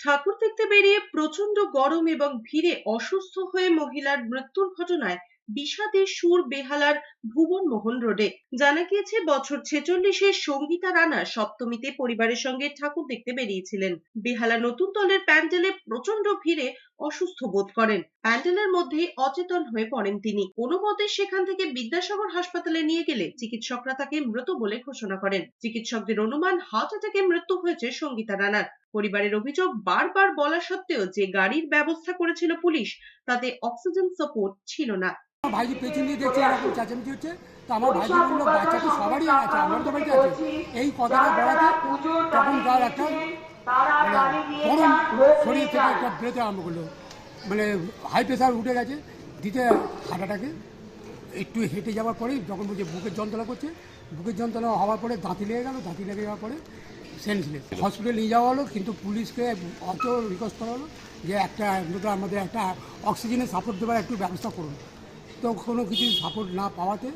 ঠাকুর দেখতে বেরিয়ে প্রচণ্ড গরম এবং ভিড়ে অসুস্থ হয়ে মহিলার মৃত্যুর ঘটনায় বিষাদে সুর বেহালার ভুবন মোহন রোডে। জানা গিয়েছে, বছর ছেচল্লিশে সঙ্গীতা রানা সপ্তমীতে পরিবারের সঙ্গে ঠাকুর দেখতে বেরিয়েছিলেন। বেহালা নতুন দলের প্যান্ডেলে প্রচণ্ড ভিড়ে অসুস্থ বোধ করেন। প্যান্ডেলের মধ্যেই অচেতন হয়ে পড়েন তিনি। কোনো মতে সেখান থেকে বিদ্যাসাগর হাসপাতালে নিয়ে গেলে চিকিৎসকরা তাকে মৃত বলে ঘোষণা করেন। চিকিৎসকদের অনুমান হার্ট অ্যাটাকে মৃত্যু হয়েছে সঙ্গীতা রানার। পরিবারের অভিযোগ বারবার বলা সত্ত্বেও যে গাড়ির ব্যবস্থা করেছিল পুলিশ, তাতে অক্সিজেন সাপোর্ট ছিল না। আমার পেছন দিয়ে দেখছে, এরকম চেঁচামেচি হচ্ছে। তো আমার ভাইজি বলল বাচ্চা তো সবারই আছে আমার তো বাড়িতে আছে। এই কথাটা বলাতে তখন তার একটা গরম শরীর থেকে একটা বেরোতে আরম্ভ করল। মানে হাই প্রেশার উঠে গেছে দিতে হাঁটাটাকে একটু হেঁটে যাওয়ার পরেই যখন বলছে বুকের যন্ত্রণা করছে বুকের যন্ত্রণা হওয়ার পরে দাঁতি লেগে গেল দাঁতি লেগে যাওয়ার পরে সেন্সলেস হসপিটালে নিয়ে যাওয়া হলো কিন্তু পুলিশকে অত রিকোয়েস্ট করা হলো যে একটা অন্তত আমাদের একটা অক্সিজেনের সাপোর্ট দেওয়ার একটু ব্যবস্থা করুন। তো কোনো কিছু সাপোর্ট না পাওয়াতে